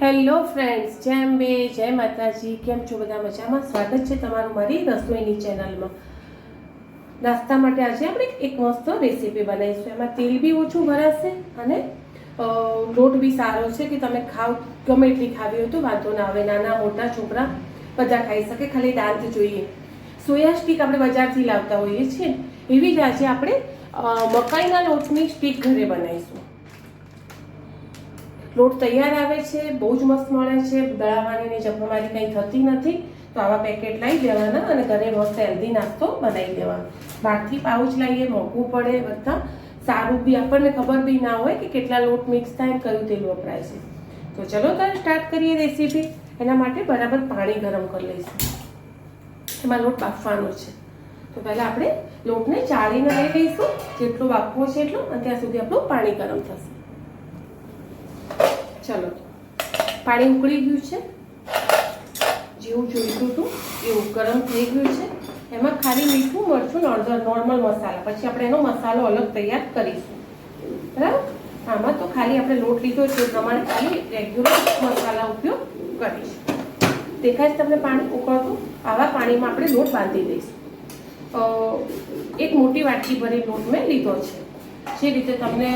Hello friends જેમ બે જય માતાજી. કેમ છો બધા મજામાં? સ્વાગત છે તમારું મારી રસોઈની ચેનલમાં. નાસ્તા માટે આજે આપણે એક મસ્ત રેસીપી બનાવીશું. એમાં તેલ બી ઓછું ભરાશે અને લોટ બી સારો છે કે તમે ખાવ, ગમે એટલી ખાવી હોય તો વાંધો ના આવે. નાના, મોટા, છોકરા બધા ખાઈ શકે. ખાલી દાંત જોઈએ. સોયા સ્ટીક આપણે બજારથી લાવતા હોઈએ છીએ. એવી જ આજે આપણે મકાઈના લોટની સ્ટીક ઘરે બનાવીશું. લોટ તૈયાર આવે છે, બહુ જ મસ્ત મળે છે. દળાવાની ને જમવાની કંઈ થતી નથી, તો આવા પેકેટ લાવી દેવાના અને ઘરે મસ્ત હેલ્ધી નાસ્તો બનાવી દેવાનો. બહારથી પાઉચ લાવીએ, મોંઘું પડે, બધા. સારું બી, આપણને ખબર બી ના હોય કે કેટલા લોટ મિક્સ થાય કયું તેલ વપરાય છે. તો ચલો ત્યારે સ્ટાર્ટ કરીએ રેસીપી. એના માટે બરાબર પાણી ગરમ કરી લઈશું. એમાં લોટ બાફવાનો છે. તો પહેલાં આપણે લોટને ચાળીને લઈ લઈશું. જેટલો બાફવો છે એટલો, અને ત્યાં સુધી આપણું પાણી ગરમ થશે. ચલો. પાણી ઉકળી ગયું છે. જેવું જોઈતું હતું. એવું ગરમ થઈ ગયું છે. એમાં ખાલી મીઠું, મરચું નોર્મલ નોર્મલ મસાલા. પછી આપણે એનો મસાલો અલગ તૈયાર કરીશું. બરાબર? આમાં તો ખાલી આપણે લોટ લીધો છે એ પ્રમાણે ખાલી રેગ્યુલર મસાલા ઉપયોગ કરીશું. દેખાય છે તમને પાણી ઉકળતું? આવા પાણીમાં આપણે લોટ બાંધી દઈશું. એક મોટી વાટકી ભરી લોટ મેં લીધો છે. જે રીતે તમને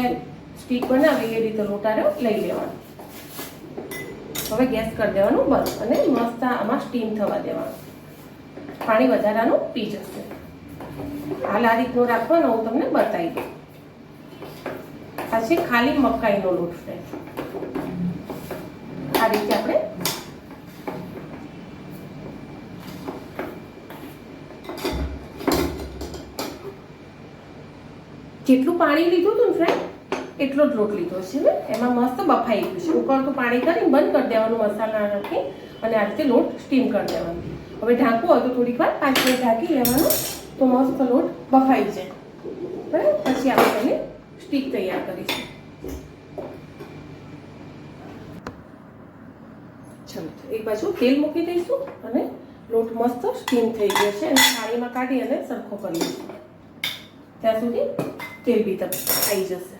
સ્ટીક બનાવી એ રીતે લોટારો લઈ લેવાનો. હવે ગેસ કરી દેવાનું બંધ અને મસ્ત આમાં સ્ટીમ થવા દેવાનું. પાણી વધારાનું પી જશે. હાલ આ રીતનું રાખવાનું, હું તમને બતાવી દઉં. પછી ખાલી મકાઈનો લોટ ફ્રેન્ડ આ રીતે આપણે જેટલું પાણી લીધું હતું ને ફ્રેન્ડ એટલો જ લોટ લીધો છે એમાં મસ્ત બફાઈ ગયું છે. ઉકળતું પાણી કરીને બંધ કરી દેવાનું, મસાલા નાખી અને આ રીતે લોટ સ્ટીમ કરી દેવાનો. હવે ઢાંકવું હોય તો થોડીક વાર, પાંચ મિનિટ ઢાંકી લેવાનું, તો મસ્ત લોટ બફાઈ જાય. બરાબર? પછી આપણે એને સ્ટીક તૈયાર કરીશું. ચલો, એક બાજુ તેલ મૂકી દઈશું અને લોટ મસ્ત સ્ટીમ થઈ ગયો છે. અને થાળીમાં કાઢી અને સરખો કરી દઈશું. ત્યાં સુધી તેલ બી તપ આવી જશે.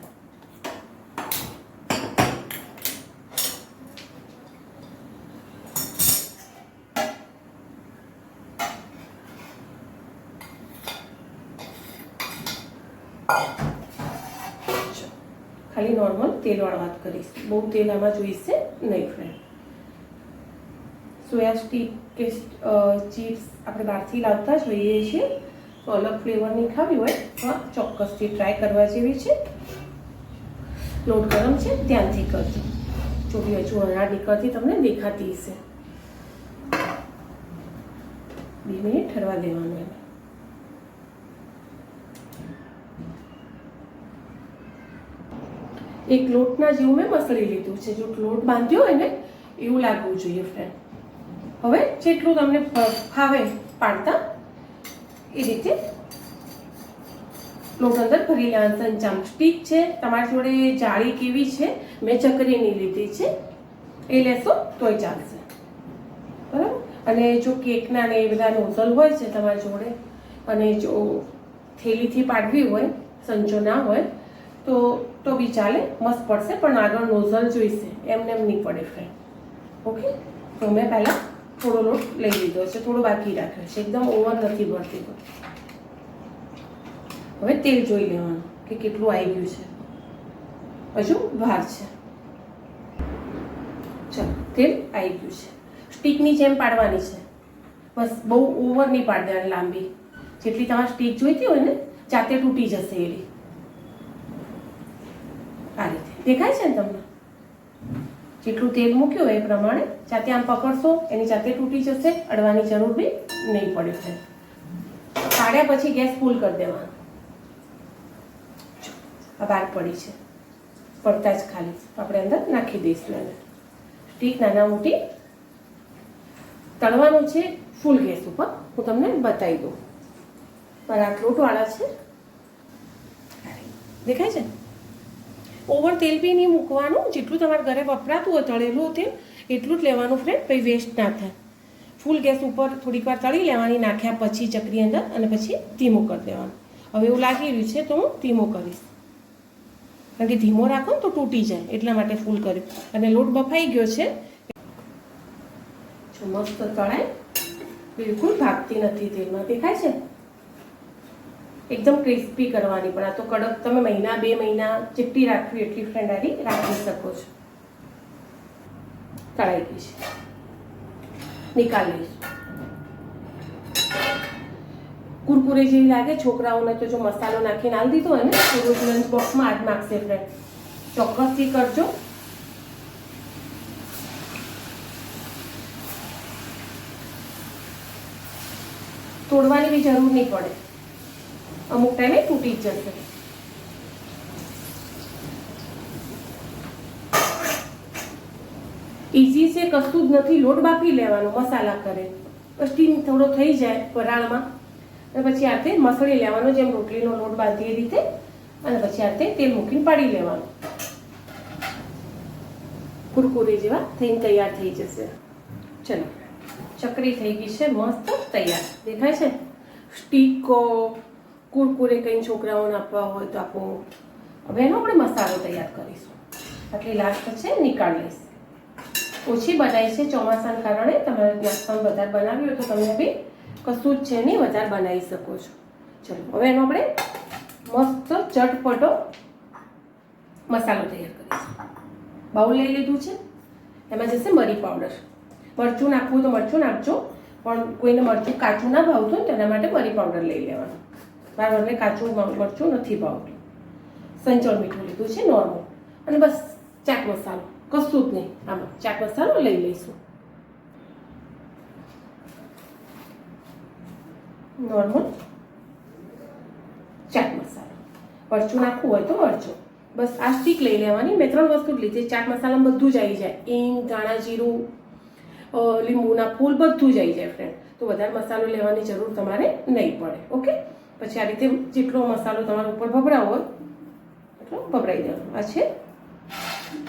ખાલી નોર્મલ તેલવાળી વાત કરીશ. બહુ તેલ આમાં જોઈશે નહીં ફ્રેન્ડ સોયા સ્ટીક કે ચિપ્સ આપણે બહારથી લાવતા જ હોઈએ છીએ, તો અલગ ફ્લેવરની ખાવી હોય તો ચોક્કસથી ટ્રાય કરવા જેવી છે. લોટ ગરમ છે, ધ્યાનથી કરજો. બી હજુ હરાડ નીકળતી તમને દેખાતી હશે. બે મિનિટ ઠરવા દેવાનું એને એક લોટના જેવું મેં મસળી લીધું છે. જો લોટ બાંધ્યો હોય ને એવું લાગવું જોઈએ ફ્રેન્ડ હવે જેટલું તમને ફાવે પાડતા, એ રીતે લોટ અંદર ભરી લેવાનું સંચામ સ્ટીક છે, તમારી જોડે જાળી કેવી છે, મેં ચકરીની લીધી છે. એ લેશો, તોય ચાલશે. બરાબર? અને જો કેકના ને એ બધા નોઝલ હોય છે તમારી જોડે, અને જો થેલીથી પાડવી હોય સંચો ના હોય તો તો બી ચાલે મસ્ત પડશે, પણ આગળ નોઝલ જોઈશે. એમને એમ નહીં પડે ફ્રેન્ડ ઓકે? તો મેં પહેલાં થોડો લોટ લઈ લીધો છે, થોડો બાકી રાખ્યો છે. એકદમ ઓવર નથી ભરતી હવે તેલ જોઈ લેવાનું કે કેટલું આવી ગયું છે. હજુ ભાર છે. ચાલો, તેલ આવી ગયું છે. સ્ટીકની જેમ પાડવાની છે. બસ, બહુ ઓવર નહીં પાડવાની લાંબી. જેટલી તમારે સ્ટીક જોઈતી હોય ને, જાતે તૂટી જશે એની આ રીતે દેખાય છે ને તમને? જેટલું તેલ મૂક્યું એ પ્રમાણે જાતે આમ પકડશો, એની જાતે તૂટી જશે, અડવાની જરૂર બી નહીં પડે છે. કાઢ્યા પછી ગેસ ફૂલ કરી દેવાનો. આ બહાર પડી છે. પડતા જ ખાલી. આપણે અંદર નાખી દઈશું એને. સ્ટીક નાના મોટી તળવાનું છે ફૂલ ગેસ ઉપર. હું તમને બતાવી દઉં. મારા લોટવાળા છે. દેખાય છે? ઓવર તેલ બી નહીં મૂકવાનું, જેટલું તમારા ઘરે વપરાતું હોય તળેલું તેલ, એટલું જ લેવાનું ફ્રેન્ડ પછી વેસ્ટ ના થાય. ફૂલ ગેસ ઉપર થોડીક વાર તળી લેવાની, નાખ્યા પછી ચકરી અંદર અને પછી ધીમું કરી દેવાનું. હવે એવું લાગી રહ્યું છે તો હું ધીમું કરીશ. કારણ કે ધીમો રાખો ને તો તૂટી જાય, એટલા માટે ફૂલ કર્યું. અને લોટ બફાઈ ગયો છે. મસ્ત તળાય. બિલકુલ ભાગતી નથી તેલમાં. દેખાય છે? એકદમ ક્રિસ્પી કરવાની પણ આ તો કડક તમે મહિના બે મહિના જેટલી રાખવી એટલી ફ્રેન્ડ આરી રાખી શકો છો. તળાઈ ગઈ છે. નિકાલ લઈશ. કુરકુરે જેવી લાગે છોકરાઓને તો જો મસાલો નાખીને આલી દીધો હોય ને, તો લંચ બોક્સમાં આજ માગશે ફ્રેન્ડ ચોક્કસથી કરજો. તોડવાની બી જરૂર નહીં પડે. અમુક ટાઈમે તૂટી જશે. ઇઝી છે, કશું જ નથી, લોટ બાફી લેવાનો, મસાલા કરે. સ્ટીમ થોડો થઈ જાય વરાળમાં, અને પછી આ મસળી લેવાનો, જેમ રોટલીનો લોટ બાંધીએ રીતે, અને પછી આ રીતે તેલ મૂકીને પાડી લેવાનું. કુરકુરે જેવા થઈને તૈયાર થઈ જશે. ચલો, ચકરી થઈ ગઈ છે, મસ્ત તૈયાર. દેખાય છે? સ્ટીકો કુરકુરે કંઈ છોકરાઓને આપવા હોય તો આપો. હવે એનો આપણે મસાલો તૈયાર કરીશું. આટલી લાસ્ટ છે, નીકાળી લઈશ. ઓછી બનાવી છે ચોમાસાના કારણે. તમારે નાસ્તામાં વધારે બનાવી હોય તો તમે બી કશું જ છે નહીં, વધારે બનાવી શકો છો. ચલો, હવે એનો આપણે મસ્ત ચટપટો મસાલો તૈયાર કરીશું. બાઉલ લઈ લીધું છે. એમાં જશે મરી પાવડર મરચું નાખવું તો મરચું નાખજો, પણ કોઈને મરચું કાચું ના ભાવતું તેના માટે મરી પાવડર લઈ લેવાનું. મારા ઘરને કાચું મ- મરચું નથી ભાવતું. સંચળ મીઠું લીધું છે નોર્મલ અને બસ ચાટ મસાલો, કશું જ નહીં. આમાં ચાટ મસાલો લઈ લઈશું. નોર્મલ ચાટ મસાલો. મરચું નાખવું હોય તો મરચું. બસ આ સ્ટીક લઈ લેવાની. મેં ત્રણ વસ્તુ જ લીધી. ચાટ મસાલામાં બધું જ આવી જાય. ઈંગ ધાણા જીરું લીંબુના ફૂલ બધું જ આવી જાય ફ્રેન્ડ તો વધારે મસાલો લેવાની જરૂર તમારે નહીં પડે. ઓકે પછી આ રીતે જેટલો મસાલો તમારા ઉપર ભભરાવો હોય, એટલો ભભરાઈ દેવાનો. આ છે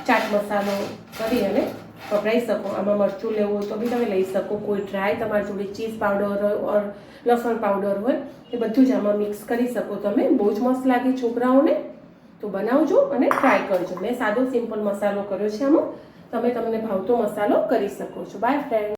ચાટ મસાલો કરી અને વપરાઈ શકો. આમાં મરચું લેવું હોય તો બી તમે લઈ શકો. કોઈ ડ્રાય તમારી જોડે ચીઝ પાવડર હોય ઓર લસણ પાવડર હોય, એ બધું જ આમાં મિક્સ કરી શકો. તમે બહુ જ મસ્ત લાગે છોકરાઓને. તો બનાવજો અને ટ્રાય કરજો. મેં સાદો સિમ્પલ મસાલો કર્યો છે આમાં. તમે તમને ભાવતો મસાલો કરી શકો છો. By friend